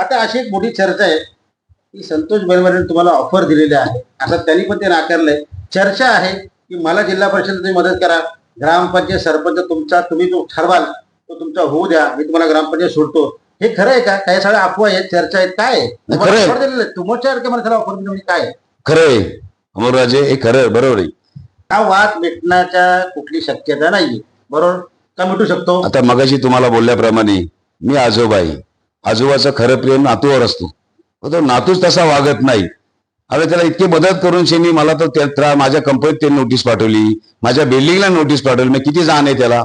आता अशी एक मोठी चर्चा आहे. की संतोष बेलमरे तुम्हाला ऑफर दिलेली आहे. आता त्यांनी पण ते नाकारलंय. चर्चा आहे की मला जिल्हा परिषद तुम्ही मदत करा. ग्रामपंचायत सरपंच तुमचा तुम्ही जो ठरवाल तो तुमचा होऊ द्या. मी तुम्हाला ग्रामपंचायत सोडतो. हे खरं आहे का? काही सगळ्या अफवा आहेत चर्चा आहेत. काय आहे? खरं आहे. दिलेलं आहे. तुमच्या माणसाला ऑफर दिली म्हणजे काय आहे? खरंय अमरराजे हे खरं आहे, बरोबर आहे. हा वाद मिटण्याच्या कुठली शक्यता नाहीये. बरोबर? का मिटू शकतो? आता मगाशी तुम्हाला बोलल्याप्रमाणे मी आजोबा आहे आजोबाचं खरं प्रेम नातूवर असतो. तो नातूच तसा वागत नाही. आता त्याला इतकी मदत करून शेनी मला तर त्या- माझ्या कंपनीत ते नोटीस पाठवली. माझ्या बिल्डिंगला नोटीस पाठवली. मी किती जाण आहे त्याला?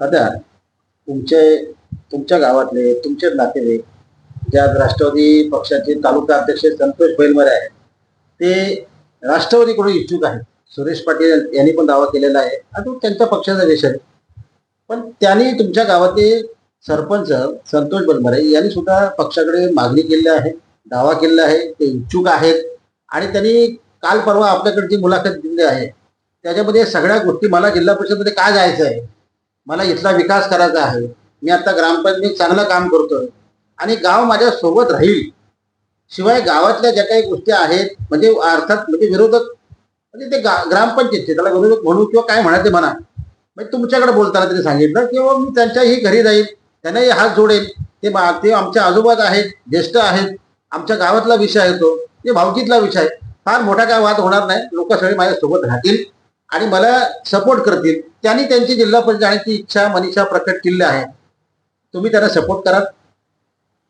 आता तुमचे तुमच्या गावातले तुमचे नातेवाईक ज्या राष्ट्रवादी पक्षाचे तालुका अध्यक्ष संतोष बैलमरे आहेत ते राष्ट्रवादीकडून इच्छुक आहेत? सुरेश पाटील यांनी पण दावा केलेला आहे. आणि तो त्यांच्या पक्षाचा देश आहे. पण त्यांनी तुमच्या गावातील सरपंच संतोष बैलमरे यांनी सुद्धा पक्षाकडे मागणी केली आहे दावा केलेला आहे ते इच्छुक आहेत. आणि त्यांनी काल परवा आपल्याकडे जी मुलाखत दिली आहे त्याच्यामध्ये सगळ्या गोष्टी मला जिल्हा परिषदमध्ये काय जायचं आहे? मला इथला विकास करायचा आहे. मी आता ग्रामपंचायत चांगलं काम करतोय. आणि गाव माझ्या सोबत राहील. शिवाय गावातल्या ज्या काही गोष्टी आहेत म्हणजे अर्थात म्हणजे विरोधक म्हणजे ते गा- ग्रामपंचायतचे त्याला विरोधक म्हणू किंवा काय म्हणायचे म्हणा. म्हणजे तुमच्याकडे बोलताना त्यांनी सांगितलं किंवा मी त्यांच्याही घरी जाईल त्यांनाही हात जोडेल. ते ते आमच्या आजोबात आहेत ज्येष्ठ आहेत आमच्या गावातला विषय आहे तो ते भावकीतला विषय आहे. फार मोठा काय वाद होणार नाही. लोक सगळे माझ्यासोबत राहतील आणि मला सपोर्ट करतील. त्यांनी त्यांची जिल्हा परिषद जाण्याची इच्छा मनीषा प्रकट केली आहे. तुम्ही त्यांना सपोर्ट करा.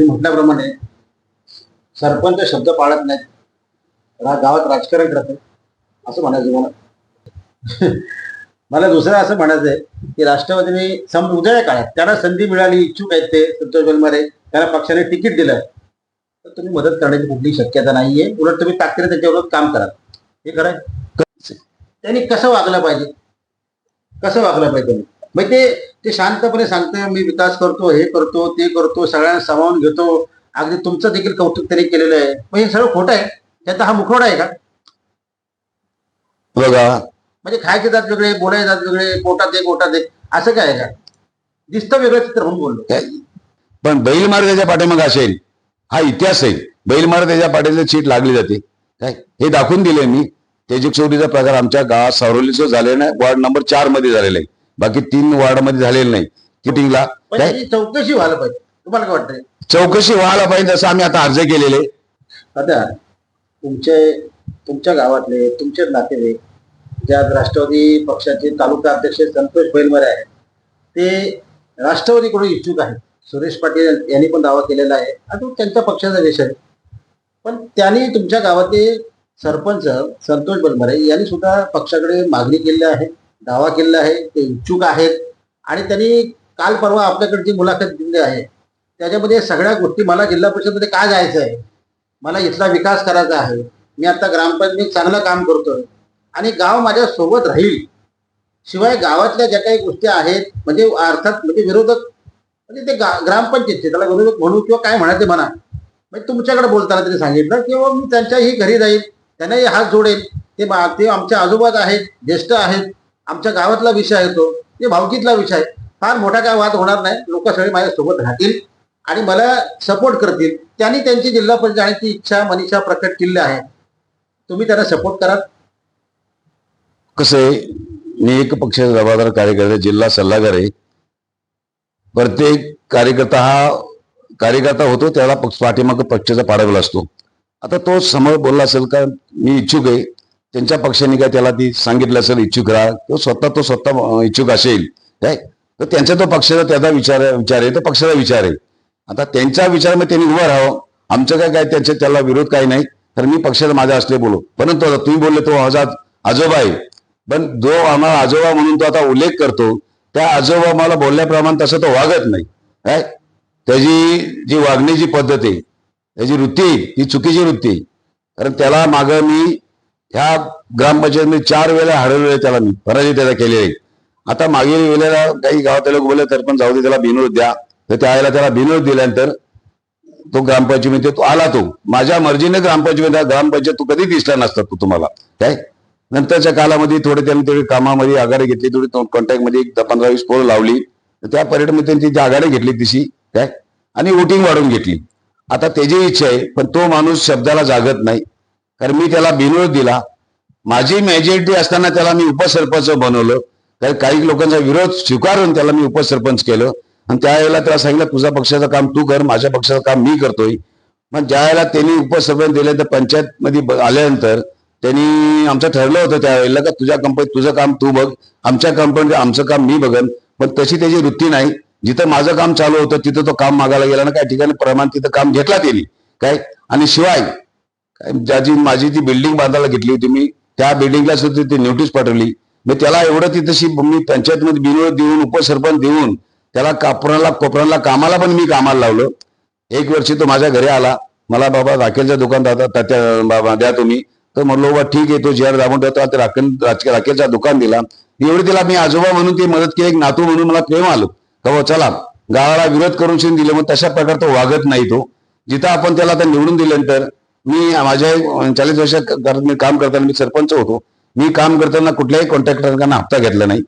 म्हटल्याप्रमाणे सरपंच शब्द पाळत नाहीत. रा- गावात राजकारण करत असं म्हणायचं मला. मला दुसरं असं म्हणायचं आहे की राष्ट्रवादीने सम उद्या काळात त्यांना संधी मिळाली इच्छुक आहेत ते संतोष बेलमारे त्यांना पक्षाने तिकीट दिलं. तर तुम्ही मदत करण्याची कुठली शक्यता नाहीये. उलट तुम्ही ताकदीने त्यांच्याबरोबर काम करा हे खरं त्यांनी कसं वागलं पाहिजे? कसं वागलं पाहिजे त्यांनी? मग ते ते शांतपणे सांगतोय मी विकास करतो हे करतो ते करतो सगळ्यांना सामावून घेतो. अगदी तुमचं देखील कौतुक त्यांनी केलेलं आहे. मग हे सगळं खोटं आहे? त्याचा हा मुखवडा आहे का? बघा म्हणजे खायचे जात वेगळे बोलायचे जात वेगळे पोटात एक पोटात एक असं काय आहे का? दिसतं वेगळं चित्र म्हणून बोललो. पण बैल मार्गाच्या पाठीमागे असेल हा इतिहास आहे. बैल मार्ग त्याच्या पाठीला चीट लागली जाते. काय? हे दाखवून दिले मी. त्याची चोरीचा प्रकार आमच्या गावात सावरलीचं झालेला नाही वार्ड नंबर चारमध्ये झालेला आहे. बाकी तीन वार्डमध्ये झालेलं नाही. किटिंगला. काय? चौकशी व्हायला पाहिजे. तुम्हाला काय वाटतंय? चौकशी व्हायला पाहिजे असं आम्ही आता अर्ज केलेले. आता तुमचे तुमच्या गावातले तुमचे नातेवाईक ज्या राष्ट्रवादी पक्षाचे तालुका अध्यक्ष संतोष बैलमरे आहेत ते राष्ट्रवादीकडून इच्छुक आहेत. सुरेश पाटील यांनी पण दावा केलेला आहे. आणि तो त्यांच्या पक्षाचा देश आहे. पण त्यांनी तुमच्या गावातील सरपंच संतोष बलमरे यांनी सुद्धा पक्षाकडे मागणी केलेली आहे दावा केलेला आहे. ते इच्छुक आहेत. आणि त्यांनी काल परवा आपल्याकडे जी मुलाखत दिली आहे त्याच्यामध्ये सगळ्या गोष्टी मला जिल्हा परिषदमध्ये का जायचं आहे? मला इथला विकास करायचा आहे. मी आता ग्रामपंचायत चांगलं काम करतोय. आणि गाव माझ्या सोबत राहील. शिवाय गावातल्या ज्या काही गोष्टी आहेत म्हणजे अर्थात म्हणजे विरोधक म्हणजे ते गा- ग्रामपंचायतचे त्याला विरोधक म्हणू किंवा काय म्हणायचे म्हणा. म्हणजे तुमच्याकडे बोलताना त्यांनी सांगितलं किंवा मी त्यांच्याही घरी जाईल त्यांनाही हात जोडेल. ते मा- ते आमच्या आजोबा आहेत ज्येष्ठ आहेत आमच्या गावातला विषय आहे तो ते भावकीतला विषय आहे. फार मोठा काय वाद होणार नाही लोक सगळे माझ्यासोबत राहतील आणि मला सपोर्ट करतील. त्यांनी त्यांची जिल्हा परिषद जाण्याची इच्छा मनीषा प्रकट केली आहे. तुम्ही त्यांना सपोर्ट करा कसं आहे मी एक पक्षाचा जबाबदार कार्यकर्ता जिल्हा सल्लागार आहे प्रत्येक कार्यकर्ता हा कार्यकर्ता होतो त्याला पक्ष पाठीमाग पक्षाचा पाडावेला असतो आता तो समोर बोलला असेल का मी इच्छुक आहे त्यांच्या पक्षाने काय त्याला ती सांगितलं असेल इच्छुक राहा तो स्वतः तो स्वतः इच्छुक असेल काय तर त्यांचा तो पक्षाचा त्याचा विचार विचार आहे तो पक्षाचा विचार आहे आता त्यांच्या विचारामध्ये त्यांनी उभं राहावं आमचं काय काय त्यांच्या त्याला विरोध काही नाही तर मी पक्षाचा माझा असले बोलू परंतु तुम्ही बोलले तो आजाद आजोबा आहे पण जो आम्हाला आजोबा म्हणून तो आता उल्लेख करतो त्या आजोबा मला बोलल्याप्रमाणे तसं तो वागत नाही. काय? त्याची जी वागण्याची पद्धत आहे त्याची वृत्ती आहे, ती चुकीची वृत्ती आहे. कारण त्याला मागं मी ह्या ग्रामपंचायतमध्ये चार वेळा हरवलेले त्याला मी पराजय त्याला केलेले आहे. आता मागील वेळेला काही गावातले लोक बोलले तर पण जाऊ दे त्याला बिनोद द्या. तर त्यावेळेला त्याला बिनोद दिल्यानंतर तो ग्रामपंचायतीमध्ये तो आला तो. माझ्या मर्जीने ग्रामपंचायत ग्रामपंचायत तू कधी दिसला नसता तू तुम्हाला. काय? नंतरच्या कालामध्ये थोडे त्यांनी थोडी कामामध्ये आघाडी घेतली थोडी कॉन्टॅक्टमध्ये एक पंधरा वीस पोरं लावली. तर त्या पर्यटनमध्ये त्यांची जी आघाडी घेतली तशी काय? आणि वोटिंग वाढवून घेतली. आता त्याची इच्छा आहे पण तो माणूस शब्दाला जागत नाही. कारण मी त्याला बिनविरोध दिला. माझी मेजॉरिटी असताना त्याला मी उपसरपंच बनवलं. कारण काही लोकांचा विरोध स्वीकारून त्याला मी उपसरपंच केलं. आणि त्यावेळेला त्याला सांगितलं तुझा पक्षाचं काम तू कर माझ्या पक्षाचं काम मी करतोय. मग ज्यावेळेला त्यांनी उपसरपंच दिले तर पंचायत मध्ये आल्यानंतर त्यांनी आमचं ठरलं होतं त्यावेळेला का तुझ्या कंपनीत तुझं काम तू बघ. आमच्या कंपनीत आमचं काम मी बघन. पण तशी त्याची वृत्ती नाही. जिथं माझं काम चालू होतं तिथं तो काम मागायला गेला ना काही ठिकाणी प्रमाण तिथं काम घेतला त्यांनी. काय? आणि शिवाय काय ज्याची माझी ती बिल्डिंग बांधायला घेतली होती मी त्या बिल्डिंगला सुद्धा ती नोटीस पाठवली. मी त्याला एवढं तिथंशी मी पंचायतमध्ये बिनविरोध देऊन उपसरपंच देऊन त्याला कापराला कोपराला कामाला पण मी कामाला लावलं. एक वर्षी तो माझ्या घरी आला. मला बाबा राखेलच्या दुकान दादा त्या बाबा द्या तुम्ही. तर म्हणलो बाबा ठीक आहे तो जे आर दाबून ठेवतो आता राखेलचा दुकान दिला. एवढी तिला मी आजोबा म्हणून ती मदत केली एक नातू म्हणून मला प्रेम आलो. का चला गावाला विरोध करून शिन दिले मग तशा प्रकारे तो वागत नाही तो. जिथं आपण त्याला आता निवडून दिल्यानंतर मी माझ्या चाळीस वर्षात मी काम करताना मी सरपंच होतो. मी काम करताना कुठल्याही कॉन्ट्रॅक्टरांना हप्ता घेतला नाही.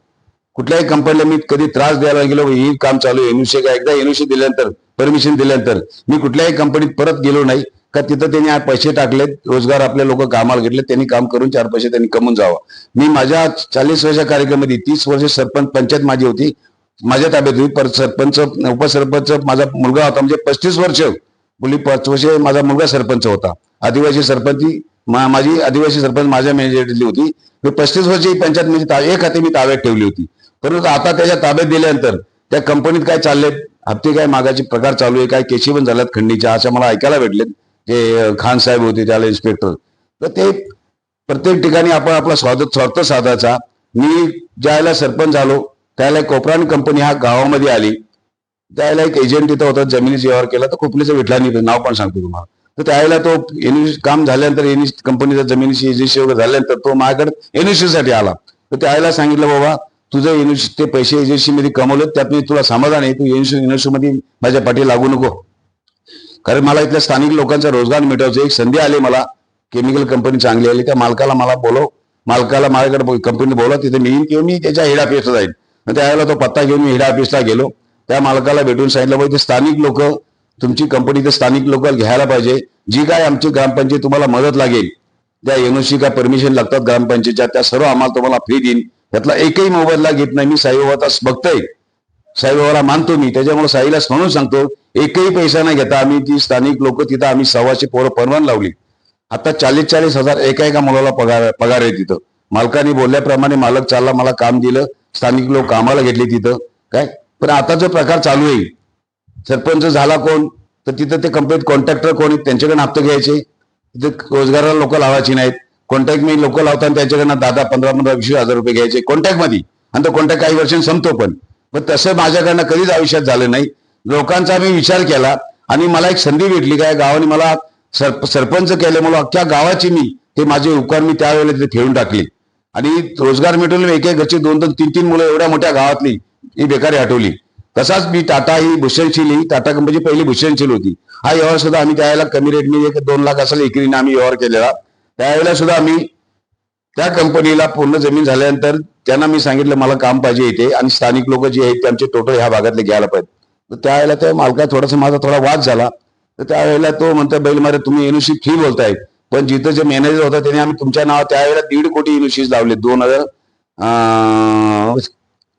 कुठल्याही कंपनीला मी कधी त्रास द्यायला गेलो हे काम चालू एनयूसी का एकदा एनयूसी दिल्यानंतर परमिशन दिल्यानंतर मी कुठल्याही कंपनीत परत गेलो नाही. का तिथं त्यांनी पैसे टाकलेत रोजगार आपले लोक कामाला घेतले त्यांनी काम करून चार पैसे त्यांनी कमवून जावं. मी माझ्या चाळीस वर्षा कार्यक्रमामध्ये तीस वर्ष सरपंच पंचायत माझी होती. माझ्या ताब्यात होती. पर सरपंच उपसरपंच माझा मुलगा होता म्हणजे पस्तीस वर्ष. मुली पाच वर्ष माझा मुलगा सरपंच होता. आदिवासी सरपंच ही मा- माझी आदिवासी सरपंच माझ्या मॅनेजरली होती. मी पस्तीस वर्ष ही पंचायत म्हणजे एक हाती मी ताब्यात ठेवली होती. परंतु आता त्याच्या ताब्यात दिल्यानंतर त्या कंपनीत काय चालले हप्ते काय मागाचे प्रकार चालू आहे? काय केशी पण झाल्यात खंडीच्या अशा मला ऐकायला भेटलेत. जे खान साहेब होते त्याला इन्स्पेक्टर तर ते प्रत्येक ठिकाणी आपण आपला स्वार्थ स्वार्थ साधायचा. मी ज्यावेळेला सरपंच झालो त्याला कोपरान कंपनी हा गावामध्ये आली. त्यावेळेला एक एजंट तिथं होता जमिनीचा व्यवहार केला. तर खोपलीचं विठलानी नाव पण सांगतो तुम्हाला. तर त्यावेळेला तो एनयूसी काम झाल्यानंतर एनयूसी कंपनीचा जमिनीची एजन्सी वगैरे झाल्यानंतर तो माझ्याकडे एनयूसी साठी आला. तर त्यावेळेला सांगितलं बाबा तुझं एनयूसी ते पैसे एजन्सी मध्ये त्यात मी तुला समाधान आहे. तू एनयूसी एनयूसी मध्ये माझ्या पाठी लागू नको. कारण मला इथल्या स्थानिक लोकांचा रोजगार मिटवायचा एक संधी आली मला. केमिकल कंपनी चांगली आली. त्या मालकाला मला बोलव. मालकाला माझ्याकडे कंपनी बोलव. तिथे मी येईन किंवा मी त्याच्या हेड ऑफिसला जाईल मग त्यावेळेला तो पत्ता घेऊन मी हेड ऑफिसला गेलो. त्या मालकाला भेटून सांगितलं पाहिजे स्थानिक लोक तुमची कंपनी ते स्थानिक लोक घ्यायला पाहिजे. जी काय आमची ग्रामपंचायत तुम्हाला मदत लागेल त्या एनओसी का परमिशन लागतात ग्रामपंचायतच्या? त्या सर्व आम्हाला तुम्हाला फ्री देईन. त्यातला एकही मोबाईलला घेत नाही. मी साईबाबाचा बघतोय साईबाबाला मानतो मी. त्याच्यामुळे साईला म्हणून सांगतो एकही पैसा नाही घेता आम्ही. ती स्थानिक लोक तिथं आम्ही सव्वाशे पोरं परवान लावली. आता चाळीस चाळीस हजार एका एका मुलाला पगार पगार आहे तिथं. मालकाने बोलल्याप्रमाणे मालक चालला मला काम दिलं. स्थानिक लोक कामाला घेतले तिथं. काय? पण आता जो प्रकार चालू आहे सरपंच झाला कोण? तर तिथं ते कंपनीत कॉन्ट्रॅक्टर कोण आहेत? त्यांच्याकडे हप्ते घ्यायचे. तिथे रोजगाराला लोक लावायची नाहीत. कॉन्ट्रॅक्ट मी लोक लावताना त्यांच्याकडनं दहा दहा पंधरा पंधरा वीस हजार रुपये घ्यायचे. कॉन्ट्रॅक्टमध्ये आणि तो कॉन्ट्रॅक्ट काही वर्षांनी संपतो पण. मग तसं माझ्याकडनं कधीच आयुष्यात झालं नाही. लोकांचा मी विचार केला आणि मला एक संधी भेटली काय गावाने मला सरप सरपंच केल्यामुळे अख्ख्या गावाची मी ते माझे उपकार मी त्यावेळेला तिथे ठेवून टाकले. आणि रोजगार मिळवून एक एक घरची दोन दोन तीन तीन मुलं एवढ्या मोठ्या गावातली ही बेकारी हटवली तसाच मी टाटा ही भूषणशील ही टाटा कंपनीची पहिली भूषणशील होती. हा व्यवहार सुद्धा आम्ही त्यावेळेला कमी रेटने एक दोन लाख असेल एकरीने आम्ही व्यवहार केलेला. त्यावेळेला सुद्धा आम्ही त्या कंपनीला पूर्ण जमीन झाल्यानंतर त्यांना मी सांगितलं मला काम पाहिजे इथे आणि स्थानिक लोक जे आहेत ते टोटल ह्या भागातले घ्यायला पाहिजे. तर त्यावेळेला त्या मालका थोडासा माझा थोडा वाद झाला. तर त्यावेळेला तो म्हणतो बैल मारे तुम्ही एनओसी फी बोलताय पण जिथं जे मॅनेजर होता त्याने आम्ही तुमच्या नावात त्यावेळेला दीड कोटी एनओसीज लावले दोन हजार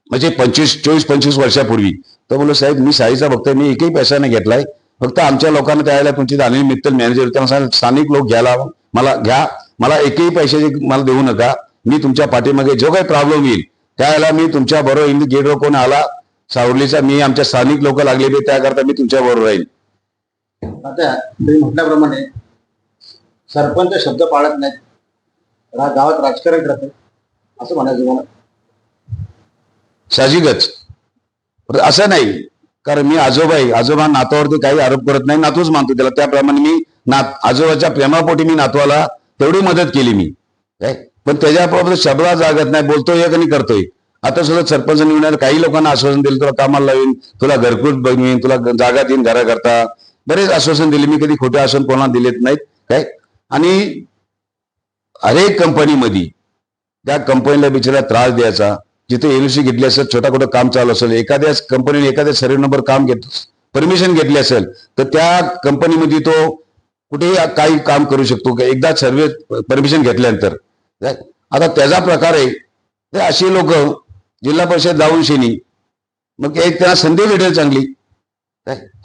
म्हणजे पंचवीस चोवीस पंचवीस वर्षापूर्वी. तर बोललो साहेब मी साईचा भक्त मी एकही पैसा नाही घेतलाय. फक्त आमच्या लोकांना त्यावेळेला तुमची अनिल मित्तल मॅनेजर त्यांना सांगितलं, स्थानिक लोक घ्यायला मला घ्या मला एकही पैशाचे मला देऊ नका. मी तुमच्या पाठीमागे जो काही प्रॉब्लेम येईल त्यावेळेला मी तुमच्या बरोबर येईल गेटवर कोण आला? सावलीचा मी आमच्या स्थानिक लोक लागले बे त्याकरता मी तुमच्या बरोबर राहील आता तुम्ही म्हटल्याप्रमाणे सरपंच शब्द पाळत नाहीत. गावात राजकारण करतात. असं म्हणायचं मला साहजिकच. असं नाही. कारण मी आजोबा आहे. आजोबा नातवावरती काही आरोप करत नाही. नातूच मानतो त्याला. त्याप्रमाणे मी नात आजोबाच्या प्रेमापोटी मी नातवाला तेवढी मदत केली मी. काय पण त्याच्याबरोबर शब्दात जागत नाही बोलतोय आणि करतोय. आता सुद्धा सरपंच निवडणार काही लोकांना आश्वासन दिलं तुला कामाला लावीन तुला घरकुल बनवीन तुला जागा देईन घराकरता. बरेच आश्वासन दिले मी कधी खोटे आश्वासन कोणाला दिलेत नाहीत. काय आणि हरेक कंपनीमध्ये त्या कंपनीला बिचारा त्रास द्यायचा जिथे एलसी घेतली असेल छोटा छोटा काम चालू असेल एखाद्या कंपनीने एखाद्या सर्व्हे नंबर काम घेत परमिशन घेतली असेल तर त्या कंपनीमध्ये तो कुठेही काही काम करू शकतो का एकदा सर्वे परमिशन घेतल्यानंतर. आता त्याचा प्रकार आहे ते अशी लोक जिल्हा परिषद जाऊन शेनी मग एक त्यांना संधी भेटेल चांगली.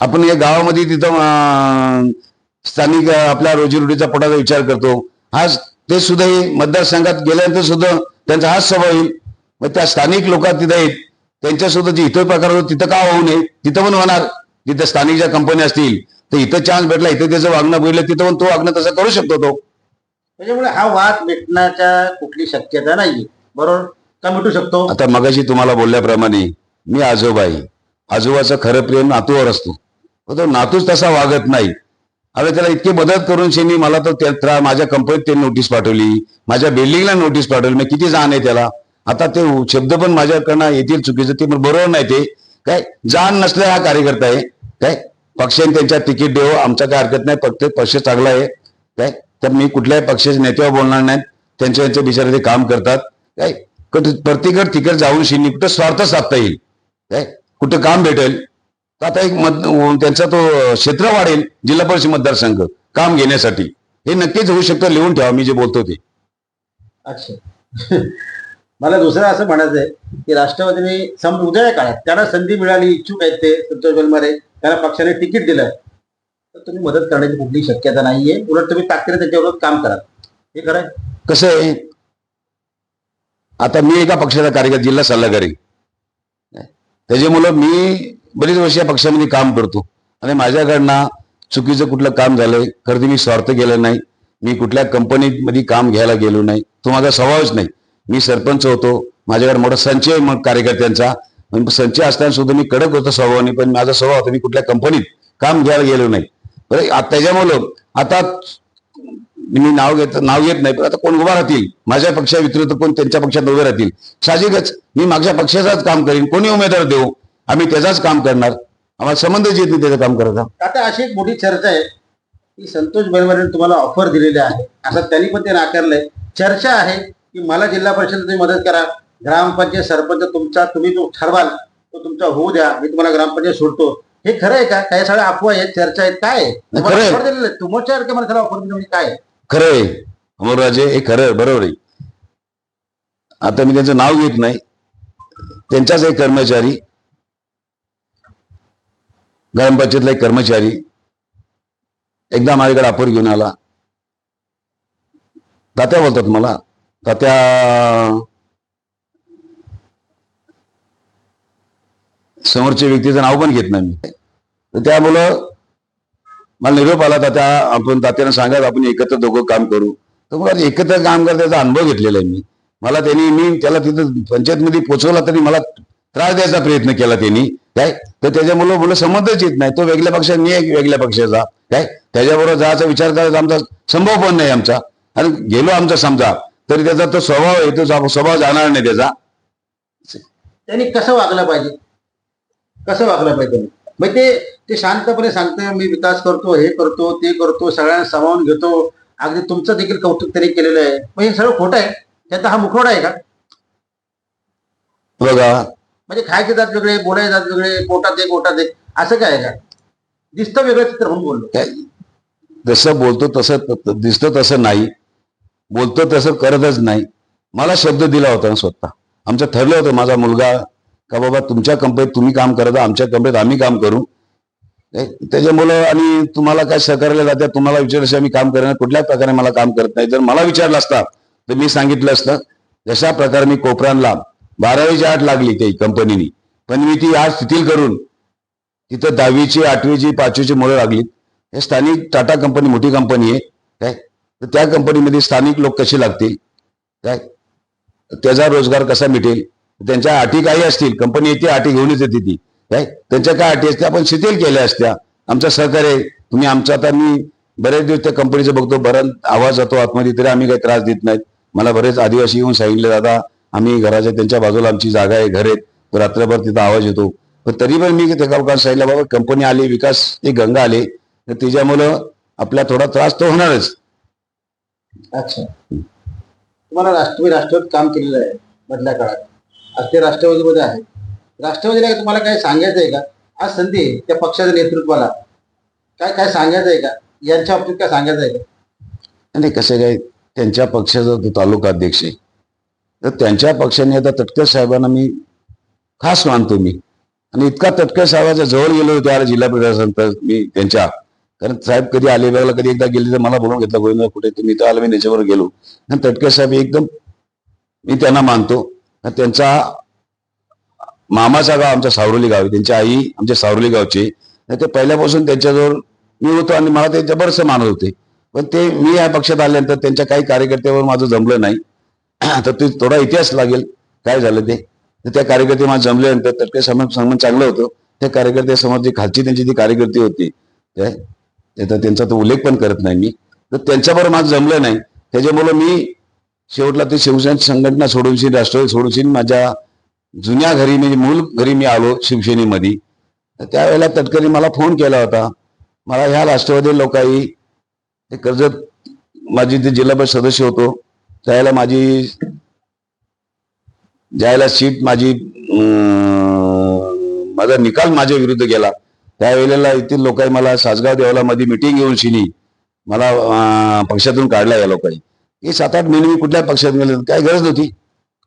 आपण या गावामध्ये तिथं स्थानिक आपल्या रोजीरोटीचा पोटाचा विचार करतो. हाच ते सुद्धा हे मतदारसंघात गेल्यानंतर सुद्धा त्यांचा हाच स्वभाव येईल. मग त्या स्थानिक लोक तिथं आहेत त्यांच्यासुद्धा जे इतर प्रकार होतो तिथं का होऊ नये? तिथं पण होणार. जिथं स्थानिक ज्या कंपन्या असतील तर इथं चान्स भेटला इथं त्याचं वागणं भेटलं तिथं पण तो वागणं तसं करू शकतो तो. त्याच्यामुळे हा वाद मिटण्याच्या कुठली शक्यता नाहीये. बरोबर? का मिटू शकतो? आता मगाशी तुम्हाला बोलल्याप्रमाणे मी आजोबा आहे आजोबाचं खरं प्रेम नातूवर असतो. तो नातूच तसा वागत नाही. अरे त्याला इतकी मदत करून शेनी मला त्रा- माझ्या कंपनीत ते नोटीस पाठवली माझ्या बिल्डिंगला नोटीस पाठवली मी किती जाण आहे त्याला. आता ते शब्द पण माझ्याकडनं येतील चुकीचं ते पण बरोबर नाही ते. काय? जाण नसले हा कार्यकर्ता आहे. काय? पक्षाने त्यांच्या तिकीट देऊ आमचा काय हरकत नाही फक्त पक्ष चांगला आहे. काय? तर मी कुठल्याही पक्षाच्या नेत्यावर बोलणार नाहीत त्यांच्या त्यांच्या बिचारे ते काम करतात. काय? कुठे प्रत्येकड तिकड जाऊन शिनी कुठं स्वार्थ साधता येईल. काय? कुठं काम भेटेल? तर आता एक मत त्यांचा तो क्षेत्र वाढेल जिल्हा परिषद मतदारसंघ काम घेण्यासाठी. हे नक्कीच होऊ शकतं लिहून ठेवा मी जे बोलतो ते. अच्छा. मला दुसरं असं म्हणायचं आहे की राष्ट्रवादीने सम उद्या काळात त्यांना संधी मिळाली इच्छुक आहेत ते संतोष बलमारे त्याला पक्षाने तिकीट दिलं तर तुम्ही मदत करण्याची कुठली शक्यता नाहीये. उलट तुम्ही ताकदीने त्याच्यावर काम करा. हे खरं कसं आहे? आता मी एका पक्षाचा कार्यकर्ता जिल्हा सल्लागारी. त्याच्यामुळं मी बरीच वर्ष या पक्षामध्ये काम करतो. आणि माझ्याकडनं चुकीचं कुठलं काम झालंय खरं मी स्वार्थ केलं नाही. मी कुठल्या कंपनीमध्ये काम घ्यायला गेलो नाही. तो माझा स्वभावच नाही. मी सरपंच होतो. माझ्याकडे मोठा संचय मग कार्यकर्त्यांचा. संचय असताना सुद्धा मी कडक होतो स्वभावाने पण माझा स्वभाव होता मी कुठल्या कंपनीत काम घ्यायला गेलो नाही. बरं त्याच्यामुळं आता मी नाव घेत नाव घेत नाही पण आता कोण उभा राहतील? माझ्या पक्षा व्यतिरिक्त कोण त्यांच्या पक्षात उभे राहतील? साहजिकच मी मागच्या पक्षाचाच काम करीन कोणी उमेदवार देऊ? आम्ही त्याचाच काम करणार. आम्हाला संबंधच येत नाही त्याचं काम करायचा आता अशी एक मोठी चर्चा आहे. की संतोष बनवारे तुम्हाला ऑफर दिलेली आहे. असं त्यांनी पण ते नाकारलंय. चर्चा आहे की मला जिल्हा परिषद तुम्ही मदत करा. ग्रामपंचायत सरपंच तुमचा तुम्ही जो ठरवाल तो तुमचा होऊ द्या मी तुम्हाला ग्रामपंचायत सोडतो. हे खरं आहे का? काही सगळ्या अफवा आहेत चर्चा आहेत. काय. तुमच्या माणसाला ऑफर म्हणजे काय? खरं आहे. अमरराजे हे खरं बरोबर आहे. आता मी त्यांचं नाव घेत नाही. त्यांचाच एक कर्मचारी ग्रामपंचायतला एक कर्मचारी एकदा माझ्याकडे अपूर घेऊन आला. तात्या बोलतात मला. तात्या समोरच्या व्यक्तीचं नाव पण घेत नाही मी. तर त्यामुळं मला निरोप आला तात्या आपण तात्यानं सांगत आपण एकत्र दोघं काम करू. तर मला एकत्र काम करण्याचा अनुभव घेतलेला आहे मी. मला त्यांनी मी त्याला तिथं पंचायतमध्ये पोचवला तरी मला त्रास द्यायचा प्रयत्न केला त्यांनी. काय? तर त्याच्यामुळं मुलं संबंधच येत नाही. तो वेगळ्या पक्षात मी एक वेगळ्या पक्षाचा. काय? त्याच्याबरोबर जायचा विचार करायचा आमचा संभव पण नाही आमचा. आणि गेलो आमचा समजा. तरी त्याचा तो स्वभाव आहे तो स्वभाव जाणार नाही त्याचा. त्यांनी कसं वागलं पाहिजे? कसं वागलं पाहिजे? मग ते ते शांतपणे सांगते मी विकास करतो हे करतो ते करतो सगळ्यांना सामावून घेतो. अगदी तुमचं देखील कौतुक त्यांनी केलेलं आहे. मग हे सगळं खोटं आहे. त्यांचा हा मुखवडा आहे का? बघा. म्हणजे खायचे जात वेगळे बोलायचे जात वेगळे पोटात एक पोटात एक असं काय आहे का? दिसतं वेगळं चित्र म्हणून बोललो. काय? जसं बोलतो तसं दिसतं तसं नाही. बोलतो तसं करतच नाही. मला शब्द दिला होता ना स्वतः. आमचं ठरलं होतं माझा मुलगा का बाबा तुमच्या कंपनीत तुम्ही काम करत आमच्या कंपनीत आम्ही काम करू? त्याच्यामुळं आणि तुम्हाला काय सहकार्याला जाते तुम्हाला विचारल्याशिवाय आम्ही काम करणार कुठल्याच प्रकारे मला काम करत नाही? जर मला विचारलं असता तर मी सांगितलं असतं जशा प्रकारे मी कोपरानला बारावीची आठ लागली काही कंपनीनी पण मी ती आज शिथिल करून तिथं दहावीची आठवीची पाचवीची मुलं लागली हे स्थानिक टाटा कंपनी मोठी कंपनी आहे काय? तर त्या कंपनीमध्ये स्थानिक लोक कसे लागतील काय? त्याचा रोजगार कसा मिटेल त्यांच्या अटी काही असतील कंपनी येते अटी घेऊनच येते ती काय त्यांच्या काय अटी असत्या आपण शिथिल केल्या असत्या. आमचं सहकार्य तुम्ही आमचा आता मी बरेच दिवस त्या कंपनीचं बघतो. बरं आवाज जातो आतमध्ये तरी आम्ही काही त्रास देत नाहीत मला बरेच आदिवासी येऊन सांगितले दादा आम्ही घराच्या त्यांच्या बाजूला आमची जागा आहे घर आहेत. रात्रभर तिथं आवाज येतो. पण तरी पण मी त्या लोकांना सांगितलं बाबा कंपनी आली विकास ते गंगा आले तर त्याच्यामुळं आपला थोडा त्रास तो होणारच. अच्छा. तुम्हाला राष्ट्रवादी राष्ट्रवाद काम केलेलं आहे मधल्या काळात. आज ते राष्ट्रवादीमध्ये आहे राष्ट्रवादीला तुम्हाला काय सांगायचं आहे का? आज संधी आहे त्या पक्षाच्या नेतृत्वाला. काय काय सांगायचं आहे का? यांच्या बाबतीत काय सांगायचं आहे का आणि कसं काय? त्यांच्या पक्षाचा तो तालुका अध्यक्ष आहे तर त्यांच्या पक्षाने आता तटकर साहेबांना मी खास मानतो मी. आणि इतका तटकर साहेबाच्या जवळ गेलो होतो त्याला जिल्हा प्रशासन मी त्यांच्या. कारण साहेब कधी अलिबागला कधी एकदा गेले तर मला बोलून घेतलं गोविंद कुठे? तुम्ही तर आलं मी त्याच्यावर गेलो. आणि तटकर साहेब एकदम मी त्यांना मानतो. त्यांचा मामाचा गाव आमचा सावरोली गाव आहे. त्यांची आई आमच्या सावरोली गावची ते पहिल्यापासून त्यांच्याजवळ मी होतो आणि मला ते जबरदस्त मानत होते. पण ते मी या पक्षात आल्यानंतर त्यांच्या काही कार्यकर्त्यावर माझं जमलं नाही. तर ते थोडा इतिहास लागेल. काय झालं ते? तर त्या कार्यकर्ते माझं जमल्यानंतर तर काही समज सन्मान चांगलं होतं. त्या कार्यकर्त्यासमोर जी खालची त्यांची जी कार्यकर्ती होती काय त्यांचा तो उल्लेख पण करत नाही मी. तर त्यांच्याबरोबर माझं जमलं नाही. त्याच्यामुळं मी शेवटला ते शिवसेना संघटना सोडूनशी राष्ट्रवादी सोडूनशी माझ्या जुन्या घरी म्हणजे मूल घरी मी आलो शिवसेनेमध्ये. त्यावेळेला तटकरी मला फोन केला होता. मला ह्या राष्ट्रवादी लोकांनी ते कर्जत माझी ते जिल्हा परिषद सदस्य होतो. त्यावेळेला माझी ज्यावेळेला सीट माझी माझा निकाल माझ्या विरुद्ध गेला. त्यावेळेला येथील लोकांनी मला सासगाव देवाला मध्ये मिटिंग घेऊन शिनी मला पक्षातून काढला या लोकांनी. हे सात आठ महिने मी कुठल्या पक्षात गेले काय गरज नव्हती.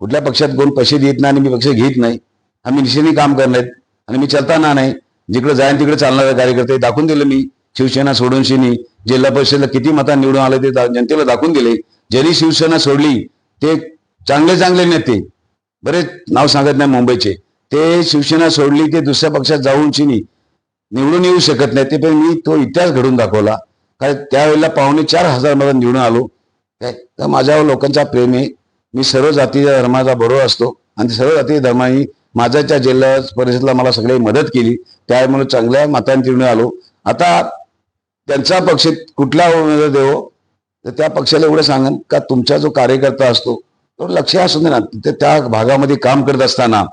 कुठल्या पक्षात कोण पैसे देत नाही आणि मी पक्ष घेत नाही. आम्ही निश्चितही काम करणार आणि मी चलताना नाही. जिकडे जाईन तिकडे चालणारे कार्यकर्ते दाखवून दिलं मी. शिवसेना सोडून शिनी. जिल्हा परिषदेला किती मता निवडून आले ते जनतेला दाखवून दिले. ज्यांनी शिवसेना सोडली ते चांगले चांगले नेते बरेच नाव सांगत नाही मुंबईचे. ते शिवसेना सोडली ते दुसऱ्या पक्षात जाऊन शिनी. निवडून येऊ शकत नाही ते पण मी तो इतिहास घडून दाखवला. कारण त्यावेळेला पावणे चार हजार मला निवडून आलो. काय तर माझ्यावर लोकांचा प्रेम आहे. मी सर्व जाती धर्माचा बरोबर असतो आणि सर्व जाती धर्माने माझ्याच्या जिल्हा परिषदला मला सगळी मदत केली. त्यामुळे चांगल्या मतांनी निवडून आलो. आता त्यांचा पक्ष कुठला उमेदवार देवो तर त्या पक्षाला एवढं सांगन का तुमचा जो कार्यकर्ता असतो तो लक्ष असू दे ना. ते त्या भागामध्ये काम करत असताना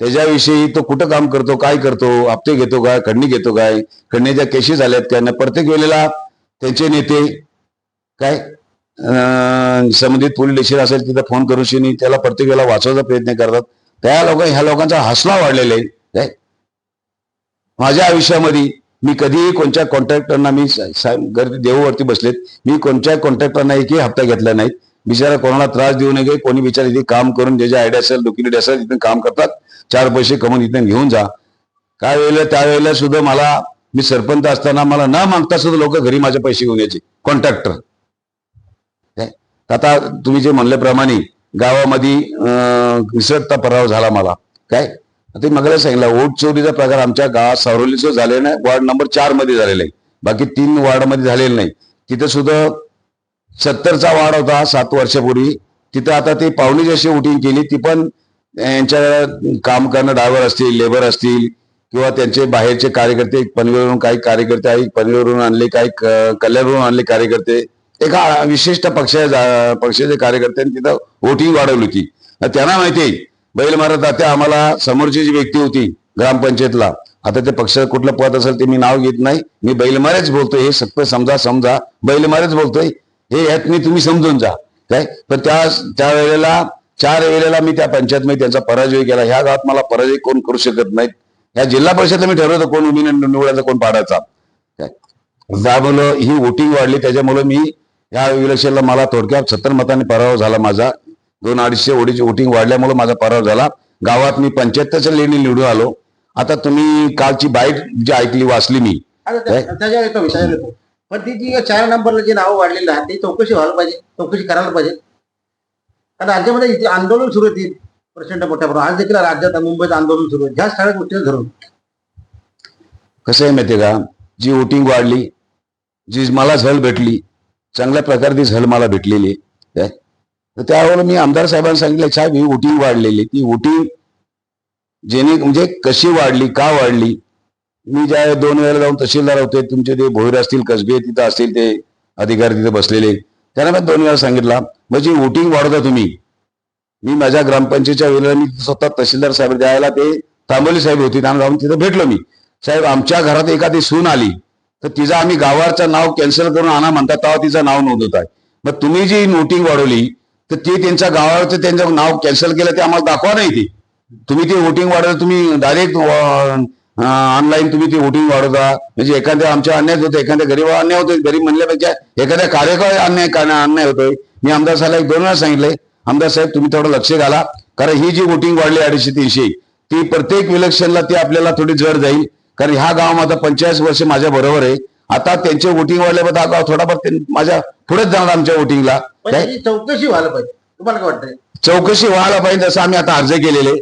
त्याच्याविषयी तो कुठं काम करतो काय करतो हप्ते घेतो काय खंडणी घेतो काय खंडणीच्या केशी झाल्यात त्यांना प्रत्येक वेळेला त्यांचे नेते काय? संबंधित पोलीस स्टेशन असेल तिथं फोन करून शिनी त्याला प्रत्येक वेळेला वाचवायचा प्रयत्न करतात. त्या लोक ह्या लोकांचा हसला वाढलेला आहे. काय? माझ्या आयुष्यामध्ये मी कधीही कोणत्या कॉन्ट्रॅक्टरना मी गर्दी देऊवरती बसलेत. मी कोणत्या कॉन्ट्रॅक्टरना एकही हप्ता घेतला नाही बिचारा कोणाला त्रास देऊ नये कोणी बिचारा इथे काम करून ज्याचे आयडिया असेल डोक्युमेंट असेल तिथून काम करतात. चार पैसे कमवून इथून घेऊन जा. काय वेळेला त्यावेळेला सुद्धा मला मी सरपंच असताना मला न मागता सुद्धा लोक घरी माझे पैसे घेऊन यायचे. कॉन्ट्रॅक्टर आता तुम्ही जे म्हणल्याप्रमाणे गावामध्ये अं, पराव झाला मला. काय? ते मगाला सांगितलं वोट चोरीचा प्रकार आमच्या गावात सावरलीचं झालेला नाही वार्ड नंबर चारमध्ये झालेला आहे. बाकी तीन वार्डमध्ये झालेलं नाही. तिथे सुद्धा सत्तरचा वार्ड होता सात वर्षापूर्वी. तिथं आता ते पाहुणे जशी वोटिंग केली ती पण यांच्या काम करणं ड्रायव्हर असतील लेबर असतील किंवा त्यांचे बाहेरचे कार्यकर्ते पनवेलवरून काही कार्यकर्ते आहेत पनवेलवरून आणले काही क- कल्याणवरून आणले कार्यकर्ते एका विशिष्ट पक्षा पक्षाचे कार्यकर्त्यांनी तिथं वोटिंग वाढवली होती. त्यांना माहिती आहे बैल मारत आता आम्हाला समोरची जी व्यक्ती होती ग्रामपंचायतला आता ते पक्ष कुठलं पद असेल ते मी नाव घेत नाही मी बैलमारेच बोलतोय हे सत्य समजा समजा बैलमारेच बोलतोय हे यात मी तुम्ही समजून जा. काय? पण त्या त्या वेळेला चार वेळेला मी त्या पंचायतमध्ये त्यांचा पराजय केला. ह्या गावात मला पराजय कोण करू शकत नाहीत. या जिल्हा परिषदला मी ठरवतो कोण उभी निवडायचा कोण पाडायचा. काय? त्यामुळं ही वोटिंग वाढली त्याच्यामुळे मी या इलेक्शनला मला थोडक्यात सत्तर मतांनी पराभव झाला माझा. दोन अडीचशे ओढीची वोटिंग वाढल्यामुळे माझा पराभव झाला. गावात मी पंच्याहत्तरच्या लेणी निवडून आलो. आता तुम्ही कालची बाईट जी ऐकली वाचली मी. त्याच्यावर येतो येतो. पण ती जी चार नंबरला जी नावं वाढलेली आहेत ती चौकशी व्हायला पाहिजे चौकशी करायला पाहिजे. कारण राज्यामध्ये इथे आंदोलन सुरू आहे प्रचंड मोठ्या प्रमाणात. आज देखील राज्यात मुंबईत आंदोलन सुरू आहे. ह्या सगळ्या गोष्टी धरून. कसं आहे माहितीये का? जी वोटिंग वाढली जी मला झळ भेटली चांगल्या प्रकारे झल मला भेटलेली आहे. काय तर त्यावर मी आमदार साहेबांना सांगितलं साहेब ही वोटिंग वाढलेली ती वोटिंग जेणे म्हणजे कशी वाढली का वाढली? मी ज्या दोन वेळेला जाऊन तहसीलदार होते तुमचे ते भोईर असतील कसबे तिथं असतील ते अधिकारी तिथे बसलेले. त्यांना मी दोन वेळा सांगितलं म्हणजे वोटिंग वाढवता तुम्ही मी माझ्या ग्रामपंचायतच्या वेळेला मी स्वतः तहसीलदार साहेब द्यायला ते तांबोली साहेब होते त्यांना जाऊन तिथं भेटलो मी. साहेब आमच्या घरात एखादी सून आली तर तिचं आम्ही गावाचं नाव कॅन्सल करून आणा म्हणतात तेव्हा तिचं नाव नोंदवत आहे. मग तुम्ही जी नोटिंग वाढवली तर ते त्यांच्या गावावरचं त्यांचं नाव कॅन्सल केलं ते आम्हाला दाखवा नाही ते तुम्ही ते वोटिंग वाढवलं तुम्ही डायरेक्ट ऑनलाईन तुम्ही ती वोटिंग वाढवता. म्हणजे एखाद्या आमच्या अन्याय होते एखाद्या गरीबावर अन्याय होतोय गरीब म्हणल्यापेक्षा एखाद्या कार्यकाळ अन्याय कारण अन्याय होतोय. मी आमदार साहेब एक दोन वेळा सांगितले आमदार साहेब तुम्ही थोडं लक्ष घाला. कारण ही जी वोटिंग वाढली अडीचशे तीनशे ती प्रत्येक इलेक्शनला ती आपल्याला थोडी जड जाईल. कारण ह्या गाव माझा पंचेचाळीस वर्ष माझ्या बरोबर आहे. आता त्यांचे वोटिंग वाढल्याबद्दल हा गाव थोडाफार माझ्या पुढेच जाणार आमच्या वोटिंगला चौकशी व्हायला पाहिजे. तुम्हाला काय वाटतंय? चौकशी व्हायला पाहिजे जसं आम्ही आता अर्ज केलेले.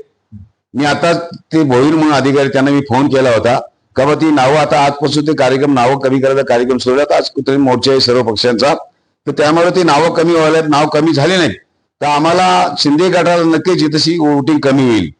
मी आता ते भोईर म्हणून अधिकारी त्यांना मी फोन केला होता. का बा ती नावं आता आजपासून ते कार्यक्रम नावं कमी करायचा कार्यक्रम सुरू आहे. आज कुठे मोर्चा आहे सर्व पक्षांचा. तर त्यामुळे ती नावं कमी व्हायला नाव कमी झाले नाहीत तर आम्हाला शिंदे गटाला नक्कीच तशी वोटिंग कमी होईल.